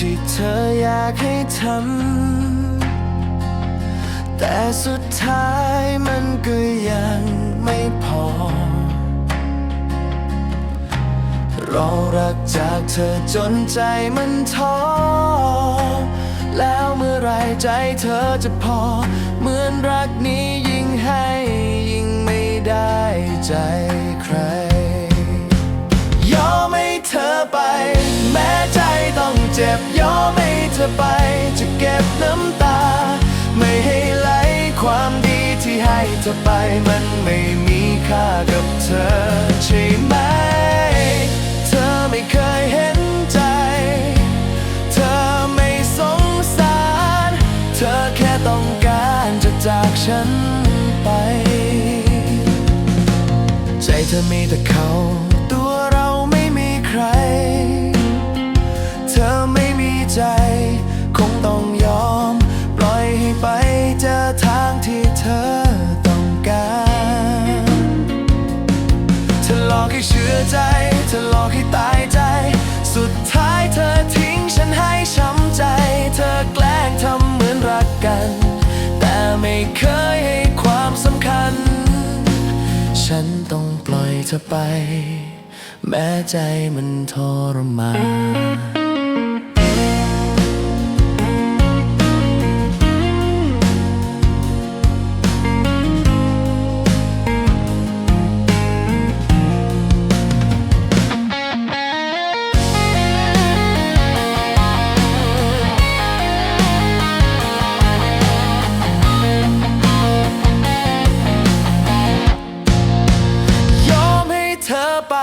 ที่เธออยากให้ทำ แต่สุดท้ายมันก็ยังไม่พอเรารักจากเธอจนใจมันท้อ แล้วเมื่อไรใจเธอจะพอ เหมือนรักนี้ยิ่งให้ ยิ่งไม่ได้ใจใคร อไปจะเก็บน้ำตา ไม่ให้ไหลความดีที่ให้เธอไปมันไม่มีค่ากับเธอใช่ไหม เธอไม่เคยเห็นใจ เธอไม่สงสาร เธอแค่ต้องการจะจากฉันไป ใจเธอมีแต่เขาตัวเราไม่มีใคร เธอไม่มีใจ ให้เชื่อใจ เธอหลอกให้ตายใจ สุดท้ายเธอทิ้งฉันให้ช้ำใจ เธอแกล้งทำเหมือนรักกัน แต่ไม่เคยให้ความสำคัญ ฉันต้องปล่อยเธอไป แม้ใจมันทรมาน ไป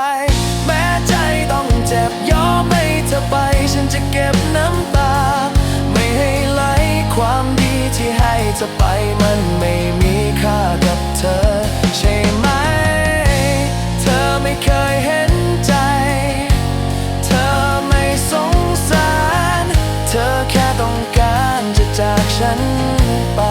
แม้ใจต้องเจ็บยอมให้เธอไป ฉันจะเก็บน้ำตา ไม่ให้ไหลความดีที่ให้เธอไปมันไม่มีค่ากับเธอ ใช่ไหม เธอไม่เคยเห็นใจ เธอไม่สงสาร เธอแค่ต้องการจะจากฉันไป